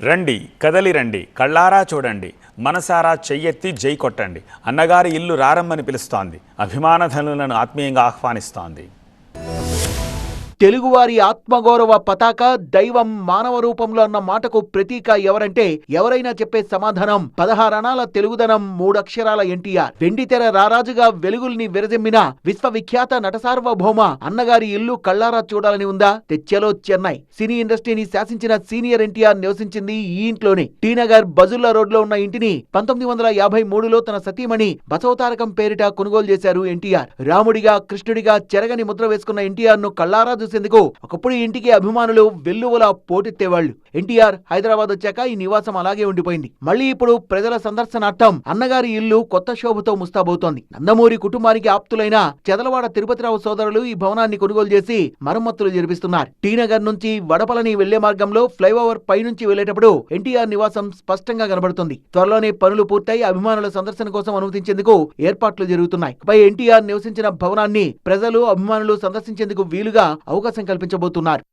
రండి కదలి రండి కళ్ళారా చూడండి మనసారా చెయ్యెత్తి జై కొట్టండి. అన్నగారి ఇల్లు రారమ్మని పిలుస్తోంది. అభిమానధనులను ఆత్మీయంగా ఆహ్వానిస్తోంది. తెలుగువారి ఆత్మగౌరవ పతాక దైవం మానవ రూపంలో అన్న మాటకు ప్రతీక ఎవరంటే ఎవరైనా చెప్పే సమాధానం పదహారణాల తెలుగుదనం మూడక్షరాల ఎన్టీఆర్. వెండితెర రారాజుగా వెలుగుల్ని విరజిమ్మిన విశ్వవిఖ్యాత నటసార్వభౌమ అన్నగారి ఇల్లు కళ్ళారా చూడాలని ఉందా? తెచ్చలో చెన్నై. సినీ ఇండస్ట్రీని శాసించిన సీనియర్ ఎన్టీఆర్ నివసించింది ఈ ఇంట్లోనే. టీనగర్ బజుల్లా రోడ్లో ఉన్న ఇంటిని పంతొమ్మిది వందల యాభై మూడులో తన సతీమణి బసవతారకం పేరిట కొనుగోలు చేశారు ఎన్టీఆర్. రాముడిగా కృష్ణుడిగా చెరగని ముద్ర వేసుకున్న ఎన్టీఆర్ను కళ్ళారా చూసేందుకు ఒకప్పుడు ఇంటికి అభిమానులు వెల్లువల పోటెత్తేవాళ్ళు ఎన్టీఆర్ హైదరాబాద్ వచ్చాక ఈ నివాసం అలాగే ఉండిపోయింది. మళ్ళీ ఇప్పుడు ప్రజల సందర్శనార్థం అన్నగారి ఇల్లు కొత్త శోభతో ముస్తాబోతోంది నందమూరి కుటుంబానికి ఆప్తులైన చెదలవాడ తిరుపతిరావు సోదరులు ఈ భవనాన్ని కొనుగోలు చేసి మరమ్మతులు జరిపిస్తున్నారు. టీనగర్ నుంచి వడపలని వెళ్ళే మార్గంలో ఫ్లైఓవర్ పై నుంచి వెళ్ళేటప్పుడు ఎన్టీఆర్ నివాసం స్పష్టంగా కనబడుతుంది. త్వరలోనే పనులు పూర్తయి అభిమానుల సందర్శన కోసం అనుమతించేందుకు ఏర్పాట్లు జరుగుతున్నాయి. పై ఎన్టీఆర్ నివసించిన భవనాన్ని ప్రజలు అభిమానులు సందర్శించేందుకు వీలుగా అవకాశం కల్పించబోతున్నారు.